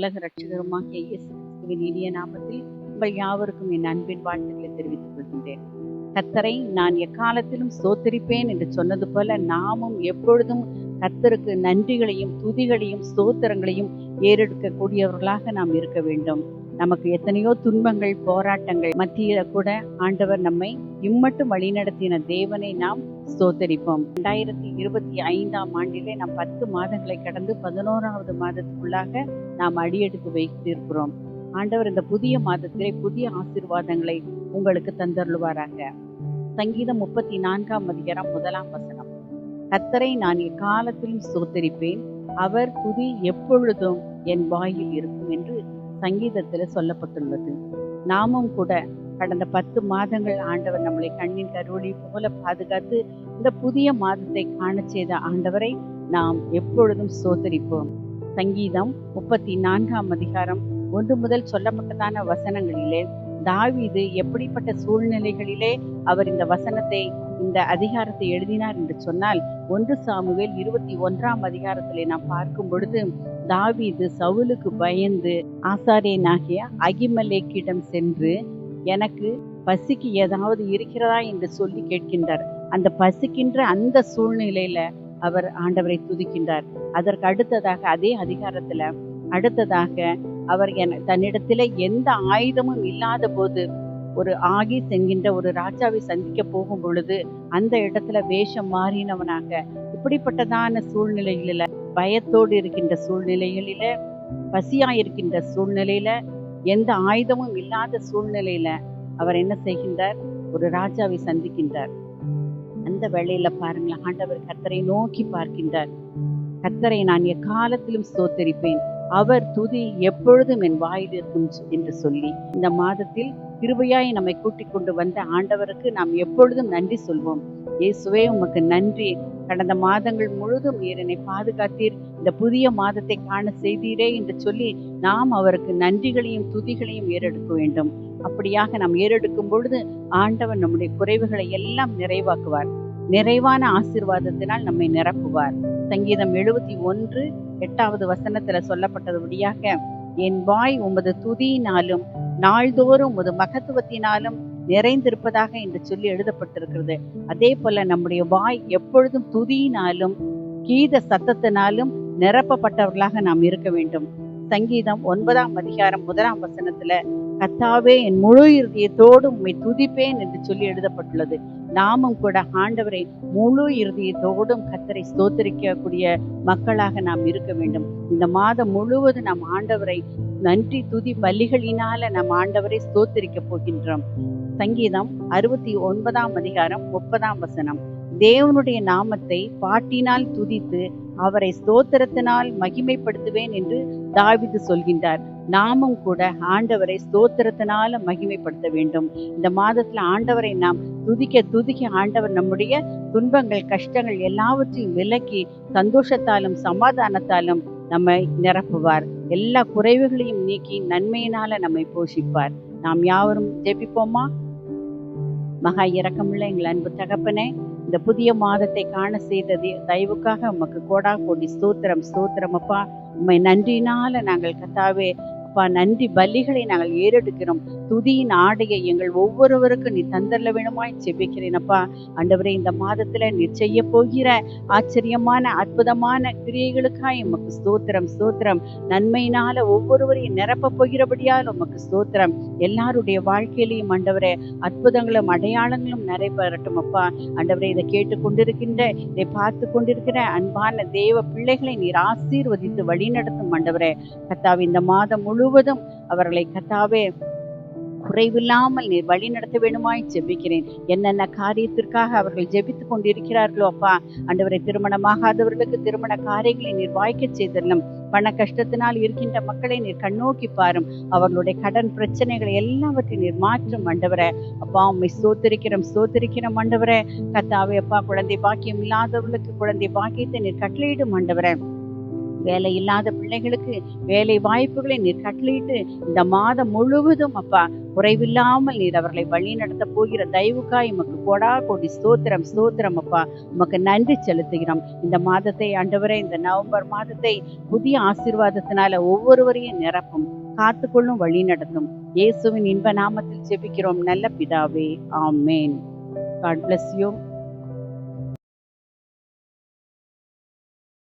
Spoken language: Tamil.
உலக ரட்சகருமாகிய இயேசு கிறிஸ்துவின் இனிய நாமத்தில் உங்கள் யாவருக்கும் என் அன்பின் வாழ்த்துக்களை தெரிவித்துக் கொள்கின்றேன். கத்தரை நான் எக்காலத்திலும் சோத்தரிப்பேன் என்று சொன்னது போல நாமும் எப்பொழுதும் கத்தருக்கு நன்றிகளையும் துதிகளையும் சோத்திரங்களையும் ஏறெடுக்கக்கூடியவர்களாக நாம் இருக்க வேண்டும். நமக்கு எத்தனையோ துன்பங்கள் போராட்டங்கள் மத்தியில கூட ஆண்டவர் நம்மை இம்மட்டும் வழிநடத்தின தேவனை நாம் ஸ்தோத்தரிப்போம். ரெண்டாயிரத்தி இருபத்தி ஐந்தாம் ஆண்டிலே நாம் பத்து மாதங்களை கடந்து பதினோராவது மாதத்துக்குள்ளாக நாம் அடியெடுத்து வைத்திருக்கிறோம். ஆண்டவர் இந்த புதிய மாதத்திலே புதிய ஆசீர்வாதங்களை உங்களுக்கு தந்தருளுவாராக. சங்கீதம் முப்பத்தி நான்காம் அதிகாரம் முதலாம் வசனம். கத்தரை நான் எக்காலத்திலும் ஸ்தோத்தரிப்பேன். அவர் துதி எப்பொழுதும் என் வாயில் இருக்கும் என்று சங்கீதத்துல சொல்லப்பட்டுள்ளது. நாமும் கூட கடந்த பத்து மாதங்கள் ஆண்டவர் நம்மளை கண்ணின் கருவொளி போல பாதுகாத்து இந்த புதிய மாதத்தை காண செய்த ஆண்டவரை நாம் எப்பொழுதும் சோதரிப்போம். சங்கீதம் முப்பத்தி நான்காம் அதிகாரம் ஒன்று முதல் சொல்லப்பட்டதான வசனங்களிலே தாவிது எப்படிப்பட்ட சூழ்நிலைகளிலே அவர் இந்த வசனத்தை இந்த அதிகாரத்தை எழுதினார் என்று சொன்னால் ஒன்று சாமுவேல் இருபத்தி ஒன்றாம் அதிகாரத்திலே நாம் பார்க்கும் பொழுது தாவீது சவுலுக்கு பயந்து ஆசாரியனாகிய அகிமலேக்கிடம் சென்று எனக்கு பசிக்கு ஏதாவது இருக்கிறதா? என்று சொல்லி கேட்கின்றார். அந்த பசிக்கின்ற அந்த சூழ்நிலையில அவர் ஆண்டவரை துதிக்கின்றார். அதற்கு அடுத்ததாக அதே அதிகாரத்துல அடுத்ததாக அவர் என தன்னிடத்துல எந்த ஆயுதமும் இல்லாத போது ஒரு ஆகிஸ் என்கின்ற ஒரு ராஜாவை சந்திக்க போகும் பொழுது அந்த இடத்துல வேஷம் மாறினவனாக இப்படிப்பட்டதான சூழ்நிலைகளில பயத்தோடு இருக்கின்ற சூழ்நிலைகளில பசியா இருக்கின்ற சூழ்நிலையில எந்த ஆயுதமும் இல்லாத சூழ்நிலையில அவர் என்ன செய்கின்றார்? ஒரு ராஜாவை சந்திக்கின்றார். அந்த வேளையில பாருங்களேன் ஆண்டவர் கத்தரை நோக்கி பார்க்கின்றார். கத்தரை நான் எக்காலத்திலும் சோத்தரிப்பேன் அவர் துதி எப்பொழுதும் என் வாயில் இருக்கும் என்று சொல்லி இந்த மாதத்தில் கிருபையாய் நம்மை கூட்டிக் கொண்டு வந்த ஆண்டவருக்கு நாம் எப்பொழுதும் நன்றி சொல்வோம். இயேசுவே உமக்கு நன்றி. கடந்த மாதங்கள் முழுதும் என்னை பாதுகாத்தீர். இந்த புதிய மாதத்தை காண செய்தீரே என்று சொல்லி நாம் அவருக்கு நன்றிகளையும் துதிகளையும் ஏறெடுக்க வேண்டும். அப்படியாக நாம் ஏறெடுக்கும் பொழுது ஆண்டவர் நம்முடைய குறைவுகளை எல்லாம் நிறைவாக்குவார். நிறைவான ஆசிர்வாதத்தினால் நம்மை நிரப்புவார். சங்கீதம் எழுபத்தி ஒன்று எட்டாவது வசனத்துல சொல்லப்பட்டது வழியாக என் வாய் உமது துதியினாலும் நாள்தோறும் உமது மகத்துவத்தினாலும் நிறைந்திருப்பதாக என்று சொல்லி எழுதப்பட்டிருக்கிறது. அதே போல நம்முடைய வாய் எப்பொழுதும் துதியினாலும் கீத சத்தத்தினாலும் நிரப்பப்பட்டவர்களாக நாம் இருக்க வேண்டும். சங்கீதம் ஒன்பதாம் அதிகாரம் முதலாம் வசனத்துல கத்தாவே என் முழு இருதயத்தோடு உண்மை துதிப்பேன் என்று சொல்லி எழுதப்பட்டுள்ளது. நாமும் கூட ஆண்டவரை முழு இறுதியத்தோடும் கத்தரை ஸ்தோத்தரிக்கக்கூடிய மக்களாக நாம் இருக்க வேண்டும். இந்த மாதம் முழுவதும் நாம் ஆண்டவரை நன்றி துதி பலிகளினால நம் ஆண்டவரை ஸ்தோத்தரிக்க போகின்றோம். சங்கீதம் அறுபத்தி ஒன்பதாம் அதிகாரம் முப்பதாம் வசனம். தேவனுடைய நாமத்தை பாட்டினால் துதித்து அவரை ஸ்தோத்திரத்தினால் மகிமைப்படுத்துவேன் என்று தாவிது சொல்கின்றார். நாமும் கூட ஆண்டவரை ஸ்தோத்திரத்தினால மகிமைப்படுத்த வேண்டும். இந்த மாதத்துல ஆண்டவரை நாம் துதிக்க துதிக்க ஆண்டவர் நம்முடைய துன்பங்கள் கஷ்டங்கள் எல்லாவற்றையும் விலக்கி சந்தோஷத்தாலும் சமாதானத்தாலும் நம்மை நிரப்புவார். எல்லா குறைவுகளையும் நீக்கி நன்மையினால நம்மை போஷிப்பார். நாம் யாவரும் ஜெபிப்போமா? மகா இரக்கமுள்ள எங்கள் அன்பு தகப்பனே இந்த புதிய மாதத்தை காண செய்தது தயவுக்காக உமக்கு கோடா கோடி ஸ்தோத்திரம் ஸ்தோத்திரம் அப்பா. உண்மை நன்றினால நாங்கள் கத்தாவே அப்பா நன்றி. பலிகளை நாங்கள் ஏறெடுக்கிறோம். துதியின் ஆடையை எங்கள் ஒவ்வொருவருக்கும் நீ தந்தரல வேணுமாய் செபிக்கிறேன் அப்பா. ஆண்டவரே இந்த மாதத்துல நீ செய்ய போகிற ஆச்சரியமான அற்புதமான கிரியைகளுக்காய் உமக்கு ஸ்தோத்திரம் ஸ்தோத்திரம். நன்மையினால ஒவ்வொருவரையும் நிரப்ப போகிறபடியால் உமக்கு ஸ்தோத்திரம். எல்லாருடைய வாழ்க்கையிலையும் ஆண்டவரே அற்புதங்களும் அடையாளங்களும் நிறைவேறட்டும் அப்பா. ஆண்டவரே இதை கேட்டு கொண்டிருக்கின்ற இதை பார்த்து கொண்டிருக்கிற அன்பான தேவ பிள்ளைகளை நீர் ஆசீர்வதித்து வழிநடத்தும் ஆண்டவரே. கத்தாவே இந்த மாதம் முழுவதும் அவர்களை கத்தாவே குறைவில்லாமல் நீர் வழி நடத்த வேணுமாய் ஜெபிக்கிறேன். என்னென்ன காரியத்திற்காக அவர்கள் ஜெபித்துக் கொண்டிருக்கிறார்களோ அப்பா அண்டவரை திருமணமாகாதவர்களுக்கு திருமண காரியங்களை நீர் வாய்க்க செய்திடலாம் பண கஷ்டத்தினால் இருக்கின்ற மக்களை நீர் கண்ணோக்கி பாரும். அவர்களுடைய கடன் பிரச்சனைகளை எல்லாவற்றையும் நீர் மாற்றும் மண்டவரை அப்பா உண்மை சோத்திருக்கிறோம் சோத்திருக்கிறோம் ஆண்டவரே. கத்தாவே அப்பா குழந்தை பாக்கியம் இல்லாதவர்களுக்கு குழந்தை பாக்கியத்தை நீர் கட்டளையிடும் அண்டவரை வேலை இல்லாத பிள்ளைகளுக்கு வேலை வாய்ப்புகளை நீர் கட்டளையிட்டு இந்த மாதம் முழுவதும் அப்பா குறைவில்லாமல் நீர் அவர்களை வழி நடத்த போகிற தயவுக்காய் உமக்கு கொடா கொடி ஸ்தோத்திரம் ஸ்தோத்திரம் அப்பா. உமக்கு நன்றி செலுத்துகிறோம். இந்த மாதத்தை ஆண்டவரே இந்த நவம்பர் மாதத்தை புதிய ஆசீர்வாதத்தினால ஒவ்வொருவரையும் நிரப்பும் காத்துக்கொள்ளும் வழி நடத்தும். இயேசுவின் இன்ப நாமத்தில் ஜெபிக்கிறோம். நல்ல பிதாவே ஆமேன். God bless you